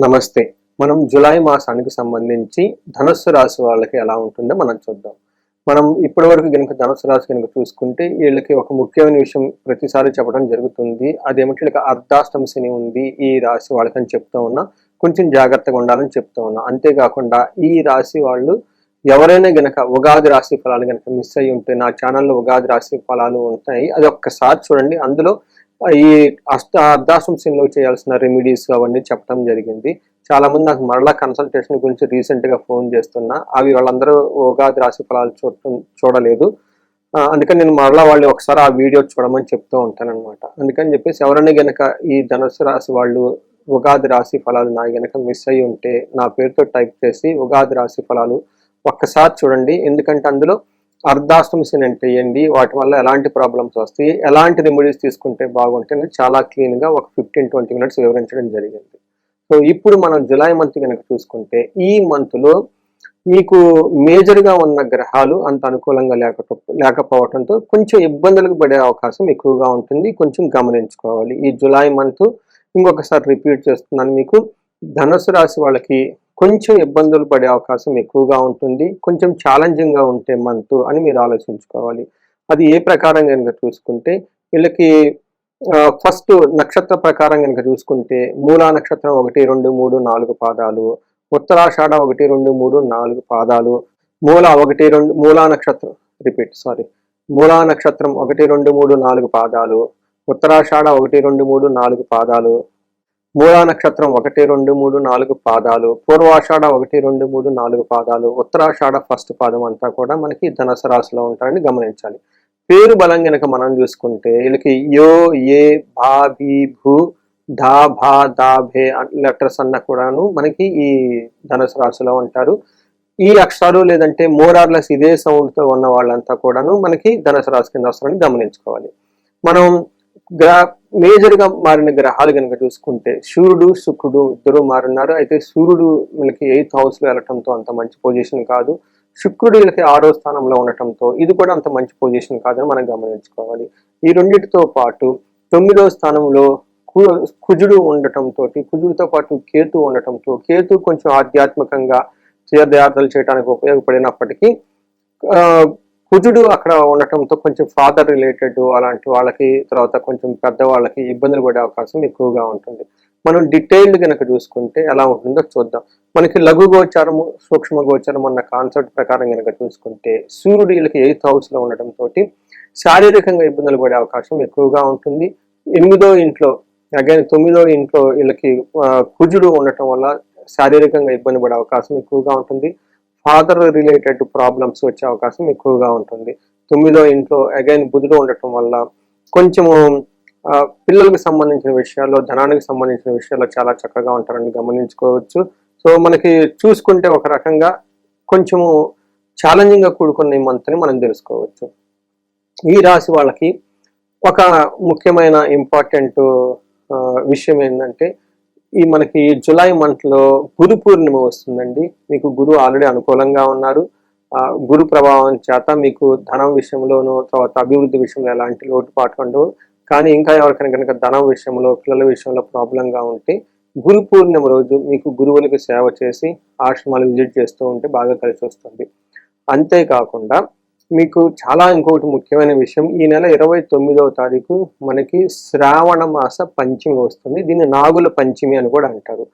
నమస్తే. మనం జూలై మాసానికి సంబంధించి ధనుస్సు రాశి వాళ్ళకి ఎలా ఉంటుందో మనం చూద్దాం. మనం ఇప్పటి వరకు కనుక ధనుసు రాశి కనుక చూసుకుంటే వీళ్ళకి ఒక ముఖ్యమైన విషయం ప్రతిసారి చెప్పడం జరుగుతుంది. అదేమిటి వీళ్ళకి అర్ధాష్టమ శని ఉంది ఈ రాశి వాళ్ళకని చెప్తూ ఉన్నా కొంచెం జాగ్రత్తగా ఉండాలని చెప్తూ ఉన్నా. అంతేకాకుండా ఈ రాశి వాళ్ళు ఎవరైనా గనక ఉగాది రాశి ఫలాలు గనక మిస్ అయ్యి ఉంటే నా ఛానల్లో ఉగాది రాశి ఫలాలు ఉంటాయి అది ఒక్కసారి చూడండి. అందులో ఈ అష్ట అర్ధాశ్రమ శనిలో చేయాల్సిన రెమెడీస్ అవన్నీ చెప్పడం జరిగింది. చాలా మంది నాకు మరలా కన్సల్టేషన్ గురించి రీసెంట్గా ఫోన్ చేస్తున్నా. అవి వాళ్ళందరూ ఉగాది రాశి ఫలాలు చూడటం చూడలేదు. అందుకని నేను మరలా వాళ్ళు ఒకసారి ఆ వీడియో చూడమని చెప్తూ ఉంటానన్నమాట. అందుకని చెప్పేసి ఎవరైనా గనక ఈ ధనుసు రాశి వాళ్ళు ఉగాది రాశి ఫలాలు నా గనక మిస్ అయ్యి ఉంటే నా పేరుతో టైప్ చేసి ఉగాది రాశి ఫలాలు ఒక్కసారి చూడండి. ఎందుకంటే అందులో అర్ధాష్టమ శని అంటే ఏంటి? వాటి వల్ల ఎలాంటి ప్రాబ్లమ్స్ వస్తాయి? ఎలాంటి రెమెడీస్ తీసుకుంటే బాగుంటుంది చాలా క్లీన్గా ఒక ఫిఫ్టీన్ ట్వంటీ మినిట్స్ వివరించడం జరిగింది. సో ఇప్పుడు మనం జులై మంత్ కనుక చూసుకుంటే ఈ మంత్లో మీకు మేజర్గా ఉన్న గ్రహాలు అంత అనుకూలంగా లేక లేకపోవడంతో కొంచెం ఇబ్బందులకు పడే అవకాశం ఎక్కువగా ఉంటుంది. కొంచెం గమనించుకోవాలి. ఈ జులై మంత్ ఇంకొకసారి రిపీట్ చేస్తున్నాను మీకు. ధనుసు రాశి వాళ్ళకి కొంచెం ఇబ్బందులు పడే అవకాశం ఎక్కువగా ఉంటుంది. కొంచెం ఛాలెంజింగ్గా ఉంటే మంత్ అని మీరు ఆలోచించుకోవాలి. అది ఏ ప్రకారం కనుక చూసుకుంటే వీళ్ళకి ఫస్ట్ నక్షత్ర ప్రకారం కనుక చూసుకుంటే మూలా నక్షత్రం ఒకటి రెండు మూడు నాలుగు పాదాలు ఉత్తరాషాఢ ఒకటి రెండు మూడు నాలుగు పాదాలు మూల ఒకటి రెండు మూలా నక్షత్రం రిపీట్ సారీ మూలా నక్షత్రం ఒకటి రెండు మూడు నాలుగు పాదాలు ఉత్తరాషాఢ ఒకటి రెండు మూడు నాలుగు పాదాలు మూలా నక్షత్రం ఒకటి రెండు మూడు నాలుగు పాదాలు పూర్వాషాఢ ఒకటి రెండు మూడు నాలుగు పాదాలు ఉత్తరాషాఢ ఫస్ట్ పాదం అంతా కూడా మనకి ధనసు రాశిలో ఉంటారని గమనించాలి. పేరు బలం గనక మనం చూసుకుంటే వీళ్ళకి యో ఏ భా భీ భూ ధా భా దా భే లెటర్స్ అన్న కూడాను మనకి ఈ ధనుసు రాశిలో ఉంటారు. ఈ అక్షరాలు లేదంటే మోరార్లెస్ ఇదే సౌండ్తో ఉన్న వాళ్ళంతా కూడాను మనకి ధనుసు రాశి కింద వస్తారని గమనించుకోవాలి. మనం గ్రా మేజర్గా మారిన గ్రహాలు కనుక చూసుకుంటే సూర్యుడు శుక్రుడు ఇద్దరు మారున్నారు. అయితే సూర్యుడు మనకి ఎయిత్ హౌస్లో వెళ్ళటంతో అంత మంచి పొజిషన్ కాదు. శుక్రుడు వీళ్ళకి ఆరో స్థానంలో ఉండటంతో ఇది కూడా అంత మంచి పొజిషన్ కాదని మనం గమనించుకోవాలి. ఈ రెండింటితో పాటు తొమ్మిదో స్థానంలో కుజుడు ఉండటంతో కుజుడితో పాటు కేతు ఉండటంతో కేతు కొంచెం ఆధ్యాత్మికంగా తీర్థయాత్రలు చేయడానికి ఉపయోగపడినప్పటికీ కుజుడు అక్కడ ఉండటంతో కొంచెం ఫాదర్ రిలేటెడ్ అలాంటి వాళ్ళకి తర్వాత కొంచెం పెద్దవాళ్ళకి ఇబ్బందులు పడే అవకాశం ఎక్కువగా ఉంటుంది. మనం డీటెయిల్డ్ కనుక చూసుకుంటే ఎలా ఉంటుందో చూద్దాం. మనకి లఘు గోచారము సూక్ష్మ గోచారం అన్న కాన్సెప్ట్ ప్రకారం కనుక చూసుకుంటే సూర్యుడు వీళ్ళకి ఎయిత్ హౌస్లో ఉండటంతో శారీరకంగా ఇబ్బందులు పడే అవకాశం ఎక్కువగా ఉంటుంది. ఎనిమిదో ఇంట్లో అగైన్ తొమ్మిదో ఇంట్లో వీళ్ళకి కుజుడు ఉండటం వల్ల శారీరకంగా ఇబ్బంది పడే అవకాశం ఎక్కువగా ఉంటుంది. ఫాదర్ రిలేటెడ్ ప్రాబ్లమ్స్ వచ్చే అవకాశం ఎక్కువగా ఉంటుంది. తొమ్మిదో ఇంట్లో అగైన్ బుధుడు ఉండటం వల్ల కొంచెము పిల్లలకు సంబంధించిన విషయాల్లో ధనానికి సంబంధించిన విషయాల్లో చాలా చక్కగా ఉంటారని గమనించుకోవచ్చు. సో మనకి చూసుకుంటే ఒక రకంగా కొంచెము ఛాలెంజింగ్గా కూడుకున్న ఈ మంత్ని మనం తెలుసుకోవచ్చు. ఈ రాశి వాళ్ళకి ఒక ముఖ్యమైన ఇంపార్టెంట్ విషయం ఏంటంటే ఈ మనకి జులై మంత్లో గురు పూర్ణిమ వస్తుందండి. మీకు గురు ఆల్రెడీ అనుకూలంగా ఉన్నారు. గురు ప్రభావం చేత మీకు ధనం విషయంలోనూ తర్వాత అభివృద్ధి విషయంలో ఎలాంటి లోటుపాటు ఉండవు. కానీ ఇంకా ఎవరికైనా కనుక ధనం విషయంలో పిల్లల విషయంలో ప్రాబ్లంగా ఉంటే గురు పూర్ణిమ రోజు మీకు గురువులకు సేవ చేసి ఆశ్రమాలు విజిట్ చేస్తూ ఉంటే బాగా కలిసి వస్తుంది. అంతేకాకుండా మీకు చాలా ఇంకొకటి ముఖ్యమైన విషయం. ఈ నెల ఇరవై తొమ్మిదవ తారీఖు మనకి శ్రావణ మాస పంచమి వస్తుంది. దీన్ని నాగుల పంచమి అని కూడా అంటారు.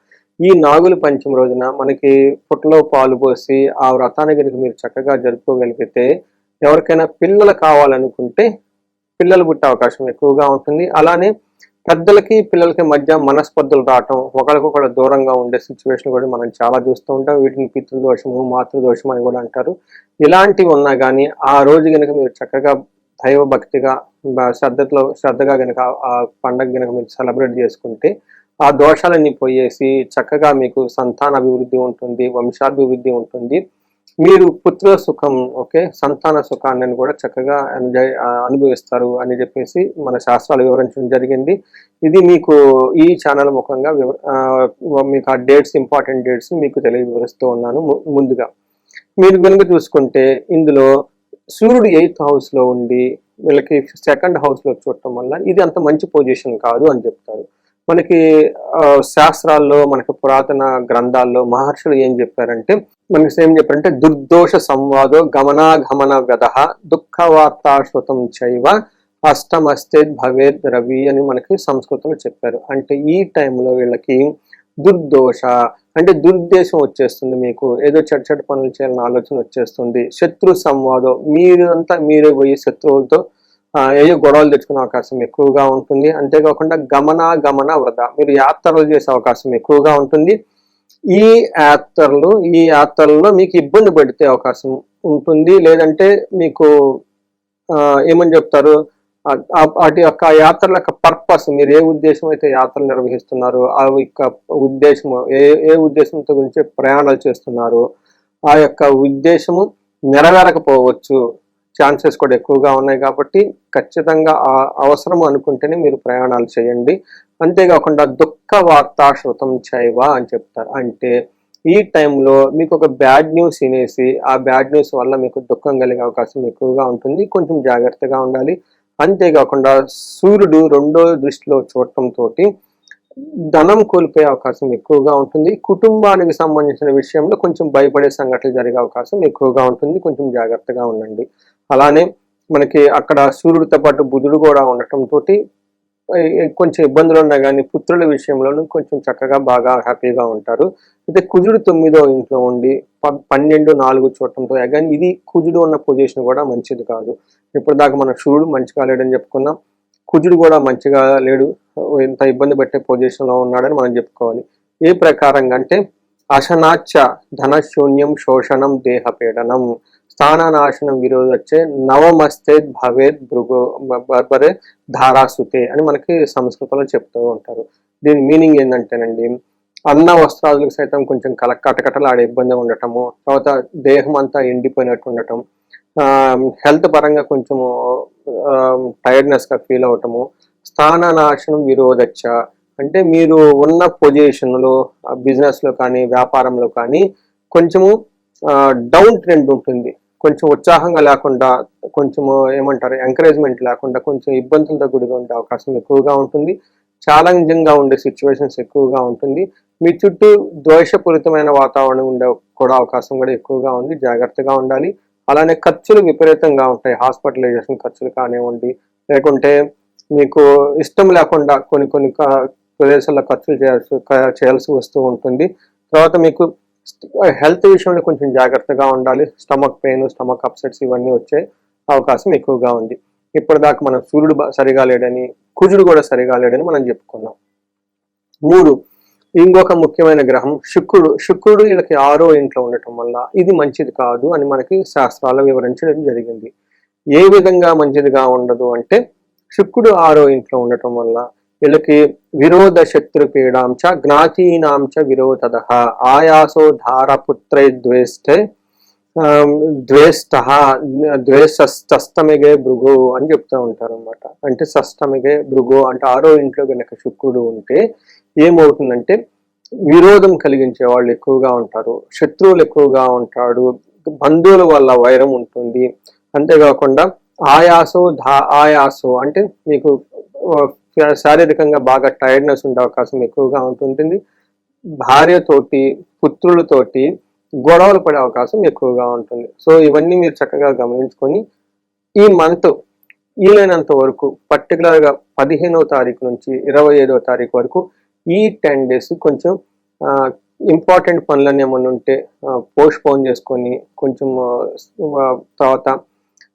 ఈ నాగుల పంచమి రోజున మనకి పుట్టలో పాలు పోసి ఆ వ్రతాన్ని కనుక మీరు చక్కగా జరుపుకోగలిగితే ఎవరికైనా పిల్లలు కావాలనుకుంటే పిల్లలు పుట్టే అవకాశం ఎక్కువగా ఉంటుంది. అలానే పెద్దలకి పిల్లలకి మధ్య మనస్పర్ధలు రావటం ఒకరికొకరు దూరంగా ఉండే సిచ్యువేషన్ కూడా మనం చాలా చూస్తూ ఉంటాం. వీటిని పితృదోషము మాతృదోషం అని కూడా అంటారు. ఇలాంటివి ఉన్నా కానీ ఆ రోజు కనుక మీరు చక్కగా దైవభక్తిగా శ్రద్ధతో శ్రద్ధగా కనుక ఆ పండగ కనుక మీరు సెలబ్రేట్ చేసుకుంటే ఆ దోషాలన్నీ పోయేసి చక్కగా మీకు సంతాన అభివృద్ధి ఉంటుంది వంశాభివృద్ధి ఉంటుంది. మీరు పుత్ర సుఖం ఓకే? సంతాన సుఖాన్ని కూడా చక్కగా అనుభవిస్తారు అని చెప్పేసి మన శాస్త్రాలు వివరించడం జరిగింది. ఇది మీకు ఈ ఛానల్ ముఖంగా మీకు ఆ డేట్స్ ఇంపార్టెంట్ డేట్స్ మీకు తెలియ వివరిస్తూ ఉన్నాను ము- ముందుగా. మీరు కనుక చూసుకుంటే ఇందులో సూర్యుడు ఎయిత్ హౌస్లో ఉండి వీళ్ళకి సెకండ్ హౌస్లో చూడటం వల్ల ఇది అంత మంచి పొజిషన్ కాదు అని చెప్తారు. మనకి శాస్త్రాల్లో మనకి పురాతన గ్రంథాల్లో మహర్షులు ఏం చెప్పారంటే మనకి ఏం చెప్పారంటే దుర్దోష సంవాదో గమనాగమన వ్యధ దుఃఖ వార్తాశ్రుతం చైవ అష్టమస్తే భవేద్ రవి అని మనకి సంస్కృతంలో చెప్పారు. అంటే ఈ టైంలో వీళ్ళకి దుర్దోష అంటే దుర్దేశం వచ్చేస్తుంది మీకు. ఏదో చెడు చెడు పనులు చేయాలని ఆలోచన వచ్చేస్తుంది. శత్రు సంవాదం మీరు అంతా మీరే పోయి శత్రువులతో ఏదో ఏయో గొడవలు తెచ్చుకునే అవకాశం ఎక్కువగా ఉంటుంది. అంతేకాకుండా గమన గమన వృధ మీరు యాత్రలు చేసే అవకాశం ఎక్కువగా ఉంటుంది. ఈ యాత్రలు ఈ యాత్రల్లో మీకు ఇబ్బంది పడితే అవకాశం ఉంటుంది. లేదంటే మీకు ఏమని చెప్తారు? వాటి యొక్క యాత్రల యొక్క పర్పస్ మీరు ఏ ఉద్దేశం అయితే యాత్రలు నిర్వహిస్తున్నారో ఆ యొక్క ఉద్దేశము ఏ ఏ ఉద్దేశంతో గురించి ప్రయాణాలు చేస్తున్నారు ఆ యొక్క ఉద్దేశము నెరవేరకపోవచ్చు. ఛాన్సెస్ కూడా ఎక్కువగా ఉన్నాయి కాబట్టి ఖచ్చితంగా ఆ అవసరం అనుకుంటేనే మీరు ప్రయాణాలు చేయండి. అంతేకాకుండా దుఃఖ వార్తా శృతం చైవ అని చెప్తారు. అంటే ఈ టైంలో మీకు ఒక బ్యాడ్ న్యూస్ వినేసి ఆ బ్యాడ్ న్యూస్ వల్ల మీకు దుఃఖం కలిగే అవకాశం ఎక్కువగా ఉంటుంది. కొంచెం జాగ్రత్తగా ఉండాలి. అంతేకాకుండా సూర్యుడు రెండో దృష్టిలో చూడటంతో ధనం కోల్పోయే అవకాశం ఎక్కువగా ఉంటుంది. కుటుంబానికి సంబంధించిన విషయంలో కొంచెం భయపడే సంఘటనలు జరిగే అవకాశం ఎక్కువగా ఉంటుంది. కొంచెం జాగ్రత్తగా ఉండండి. అలానే మనకి అక్కడ సూర్యుడితో పాటు బుధుడు కూడా ఉండటంతో కొంచెం ఇబ్బందులు ఉన్నా కానీ పుత్రుల విషయంలోనూ కొంచెం చక్కగా బాగా హ్యాపీగా ఉంటారు. అయితే కుజుడు తొమ్మిదో ఇంట్లో ఉండి ప- పన్నెండు నాలుగు చూడటంతో కానీ ఇది కుజుడు ఉన్న పొజిషన్ కూడా మంచిది కాదు. ఇప్పుడు దాకా మన సూర్యుడు మంచిగా లేడని చెప్పుకున్నాం. కుజుడు కూడా మంచిగా లేడు. ఇంత ఇబ్బంది పెట్టే పొజిషన్లో ఉన్నాడని మనం చెప్పుకోవాలి. ఏ ప్రకారంగా అంటే అశనాచ ధనశూన్యం శోషణం దేహపీడనం. స్థాననాశనం వచ్చే నవమస్తే భవేద్ భృగు బర్బరే ధారాసుతే అని మనకి సంస్కృతంలో చెప్తూ ఉంటారు. దీని మీనింగ్ ఏంటంటేనండి అన్న వస్త్రాదులకు సైతం కొంచెం కల కటకటలాడే ఇబ్బంది ఉండటము తర్వాత దేహం అంతా ఎండిపోయినట్టు ఉండటం హెల్త్ పరంగా కొంచెము టైర్డ్నెస్గా ఫీల్ అవటము స్థాననాశనం విరోధచ్చ అంటే మీరు ఉన్న పొజిషన్లో బిజినెస్లో కానీ వ్యాపారంలో కానీ కొంచెము డౌన్ ట్రెండ్ ఉంటుంది. కొంచెం ఉత్సాహంగా లేకుండా కొంచెము ఏమంటారు ఎంకరేజ్మెంట్ లేకుండా కొంచెం ఇబ్బందులతో కూడిగా ఉండే అవకాశం ఎక్కువగా ఉంటుంది. ఛాలెంజింగ్గా ఉండే సిచ్యువేషన్స్ ఎక్కువగా ఉంటుంది. మీ చుట్టూ ద్వేషపూరితమైన వాతావరణం ఉండే కూడా అవకాశం కూడా ఎక్కువగా ఉంది. జాగ్రత్తగా ఉండాలి. అలానే ఖర్చులు విపరీతంగా ఉంటాయి. హాస్పిటలైజేషన్ ఖర్చులు కానివ్వండి లేకుంటే మీకు ఇష్టం లేకుండా కొన్ని కొన్ని ప్రదేశాల్లో ఖర్చులు చేయాల్సి చేయాల్సి వస్తూ ఉంటుంది. తర్వాత మీకు హెల్త్ విషయంలో కొంచెం జాగ్రత్తగా ఉండాలి. స్టమక్ పెయిన్ స్టమక్ అప్సెట్స్ ఇవన్నీ వచ్చే అవకాశం ఎక్కువగా ఉంది. ఇప్పటిదాకా మనం సూర్యుడు సరిగా లేడని కుజుడు కూడా సరిగా లేడని మనం చెప్పుకున్నాం. మూడు ఇంకొక ముఖ్యమైన గ్రహం శుక్రుడు. శుక్రుడు వీళ్ళకి ఆరో ఇంట్లో ఉండటం వల్ల ఇది మంచిది కాదు అని మనకి శాస్త్రాలు వివరించడం జరిగింది. ఏ విధంగా మంచిదిగా ఉండదు అంటే శుక్రుడు ఆరో ఇంట్లో ఉండటం వల్ల వీళ్ళకి విరోధ శత్రు పీడాంచ జ్ఞాతీనాంచ విరోధద. ఆయాసో ధారపుత్రై ద్వేష్టే ద్వేష్ట ద్వేషస్తమిగే భృగు అని చెప్తూ ఉంటారు అనమాట అంటే సష్టమిగే భృగు అంటే ఆరో ఇంట్లో కనుక శుక్రుడు ఉంటే ఏమవుతుందంటే విరోధం కలిగించే వాళ్ళు ఎక్కువగా ఉంటారు శత్రువులు ఎక్కువగా ఉంటాడు బంధువుల వల్ల వైరం ఉంటుంది. అంతేకాకుండా ఆయాసో ధా ఆయాసో అంటే మీకు శారీరకంగా బాగా టైర్డ్నెస్ ఉండే అవకాశం ఎక్కువగా ఉంటుంది భార్యతోటి పుత్రులతోటి గొడవలు పడే అవకాశం ఎక్కువగా ఉంటుంది. సో ఇవన్నీ మీరు చక్కగా గమనించుకొని ఈ మంత్ వీలైనంత వరకు పర్టికులర్గా పదిహేనవ తారీఖు నుంచి ఇరవై ఐదవ తారీఖు వరకు ఈ టెన్ డేస్ కొంచెం ఇంపార్టెంట్ పనులన్నీ ఏమన్నా ఉంటే పోస్ట్ పోన్ చేసుకొని కొంచెం తర్వాత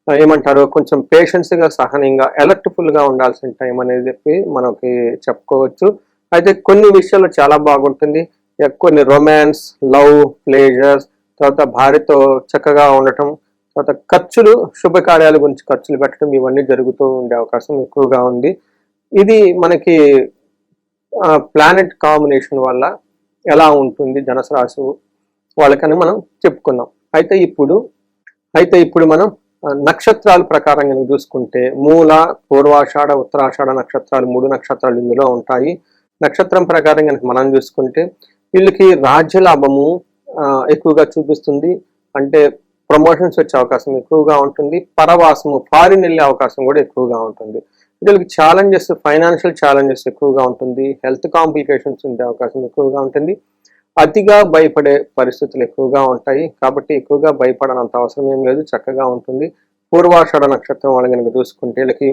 ఏమంటారు? కొంచెం పేషెన్స్గా సహనంగా అలర్ట్ఫుల్గా ఉండాల్సిన టైం అనేది చెప్పి మనకి చెప్పుకోవచ్చు. అయితే కొన్ని విషయాలు చాలా బాగుంటుంది. కొన్ని రొమాన్స్ లవ్ ప్లేజర్స్ తర్వాత భార్యతో చక్కగా ఉండటం తర్వాత ఖర్చులు శుభకార్యాల గురించి ఖర్చులు పెట్టడం ఇవన్నీ జరుగుతూ ఉండే అవకాశం ఎక్కువగా ఉంది. ఇది మనకి ప్లానెట్ కాంబినేషన్ వల్ల ఎలా ఉంటుంది? ధనసు రాశి వాళ్ళకని మనం చెప్పుకున్నాం అయితే ఇప్పుడు అయితే ఇప్పుడు మనం నక్షత్రాల ప్రకారం కనుక చూసుకుంటే మూల పూర్వాషాఢ ఉత్తరాషాఢ నక్షత్రాలు మూడు నక్షత్రాలు ఇందులో ఉంటాయి. నక్షత్రం ప్రకారం కనుక మనం చూసుకుంటే వీళ్ళకి రాజ్య లాభము ఎక్కువగా చూపిస్తుంది. అంటే ప్రమోషన్స్ వచ్చే అవకాశం ఎక్కువగా ఉంటుంది. పరవాసము ఫారిన్ వెళ్ళే అవకాశం కూడా ఎక్కువగా ఉంటుంది. వీళ్ళకి ఛాలెంజెస్ ఫైనాన్షియల్ ఛాలెంజెస్ ఎక్కువగా ఉంటుంది. హెల్త్ కాంప్లికేషన్స్ ఉండే అవకాశం ఎక్కువగా ఉంటుంది. అతిగా భయపడే పరిస్థితులు ఎక్కువగా ఉంటాయి. కాబట్టి ఎక్కువగా భయపడనంత అవసరం ఏం లేదు. చక్కగా ఉంటుంది. పూర్వాషాఢ నక్షత్రం వాళ్ళు కనుక చూసుకుంటే వీళ్ళకి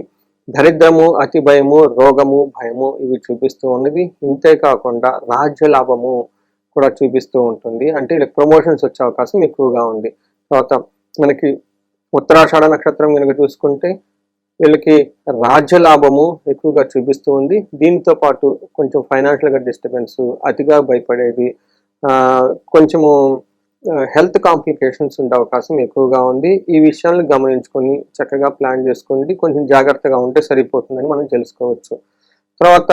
దరిద్రము అతి భయము రోగము భయము ఇవి చూపిస్తూ ఉన్నది. ఇంతేకాకుండా రాజ్య లాభము కూడా చూపిస్తూ ఉంటుంది. అంటే వీళ్ళకి ప్రమోషన్స్ వచ్చే అవకాశం ఎక్కువగా ఉంది. తర్వాత మనకి ఉత్తరాషాఢ నక్షత్రం కనుక చూసుకుంటే వీళ్ళకి రాజ్య లాభము ఎక్కువగా చూపిస్తూ ఉంది. దీనితో పాటు కొంచెం ఫైనాన్షియల్గా డిస్టర్బెన్స్ అతిగా భయపడేది కొంచెము హెల్త్ కాంప్లికేషన్స్ ఉండే అవకాశం ఎక్కువగా ఉంది. ఈ విషయాలను గమనించుకొని చక్కగా ప్లాన్ చేసుకోండి కొంచెం జాగ్రత్తగా ఉంటే సరిపోతుందని మనం తెలుసుకోవచ్చు. తర్వాత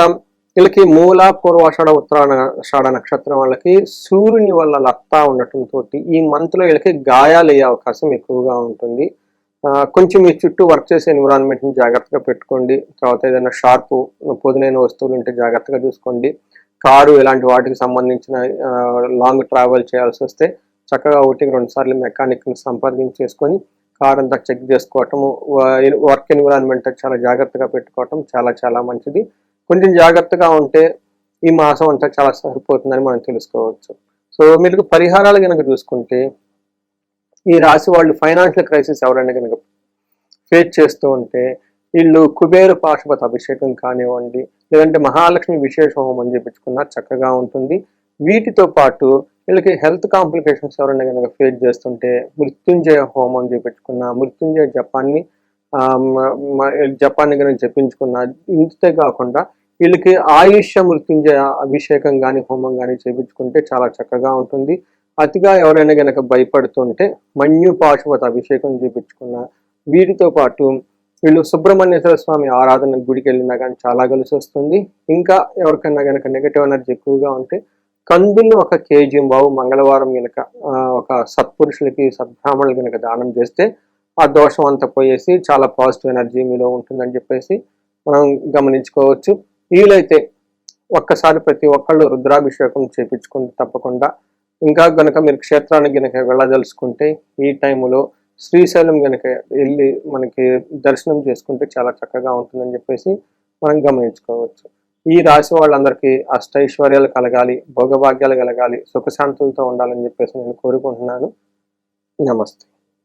వీళ్ళకి మూల పూర్వాషాఢ ఉత్తరాషాఢ నక్షత్రం వాళ్ళకి సూర్యుని వల్ల లత్తా ఉండటంతో ఈ మంత్లో వీళ్ళకి గాయాలు అయ్యే అవకాశం ఎక్కువగా ఉంటుంది. కొంచెం మీ చుట్టూ వర్క్ చేసే ఎన్విరాన్మెంట్ని జాగ్రత్తగా పెట్టుకోండి. తర్వాత ఏదైనా షార్ప్ పొదునైన వస్తువులు ఉంటే జాగ్రత్తగా చూసుకోండి. కారు ఇలాంటి వాటికి సంబంధించిన లాంగ్ ట్రావెల్ చేయాల్సి వస్తే చక్కగా ఒకటికి రెండు సార్లు మెకానిక్ని సంప్రదించేసుకొని కార్ అంతా చెక్ చేసుకోవటం వర్క్ ఎన్విరాన్మెంట్ చాలా జాగ్రత్తగా పెట్టుకోవటం చాలా చాలా మంచిది. కొంచెం జాగ్రత్తగా ఉంటే ఈ మాసం అంతా చాలా సరిపోతుందని మనం తెలుసుకోవచ్చు. సో మీరు పరిహారాలు కనుక చూసుకుంటే ఈ రాశి వాళ్ళు ఫైనాన్షియల్ క్రైసిస్ ఎవరైనా కనుక ఫేస్ చేస్తూ ఉంటే వీళ్ళు కుబేరు పాశుపత అభిషేకం కానివ్వండి లేదంటే మహాలక్ష్మి విశేష హోమం చేపించుకున్నా చక్కగా ఉంటుంది. వీటితో పాటు వీళ్ళకి హెల్త్ కాంప్లికేషన్స్ ఎవరైనా కనుక ఫేస్ చేస్తుంటే మృత్యుంజయ హోమం చేపించుకున్న మృత్యుంజయ జపాన్ని జపాన్ని కనుక జపించుకున్న ఇంతే కాకుండా వీళ్ళకి ఆయుష్య మృత్యుంజయ అభిషేకం కానీ హోమం కానీ చేపించుకుంటే చాలా చక్కగా ఉంటుంది. అతిగా ఎవరైనా గనక భయపడుతుంటే మన్యు పాశుపత అభిషేకం చేపించుకున్న వీటితో పాటు వీళ్ళు సుబ్రహ్మణ్యేశ్వర స్వామి ఆరాధన గుడికి వెళ్ళినా కానీ చాలా కలిసి వస్తుంది. ఇంకా ఎవరికైనా గనక నెగటివ్ ఎనర్జీ ఎక్కువగా ఉంటే కందులు ఒక కేజీ బాబు మంగళవారం కనుక ఒక సత్పురుషులకి సద్బ్రాహ్మణులు కనుక దానం చేస్తే ఆ దోషం అంతా పోయేసి చాలా పాజిటివ్ ఎనర్జీ మీలో ఉంటుందని చెప్పేసి మనం గమనించుకోవచ్చు. వీలైతే ఒక్కసారి ప్రతి ఒక్కళ్ళు రుద్రాభిషేకం చేపించుకుంటే తప్పకుండా ఇంకా కనుక మీరు క్షేత్రానికి గనక వెళ్ళదలుచుకుంటే ఈ టైంలో శ్రీశైలం గనక వెళ్ళి మనకి దర్శనం చేసుకుంటే చాలా చక్కగా ఉంటుందని చెప్పేసి మనం గమనించుకోవచ్చు. ఈ రాశి వాళ్ళందరికీ అష్టైశ్వర్యాలు కలగాలి భోగభాగ్యాలు కలగాలి సుఖశాంతులతో ఉండాలని చెప్పేసి నేను కోరుకుంటున్నాను. నమస్తే.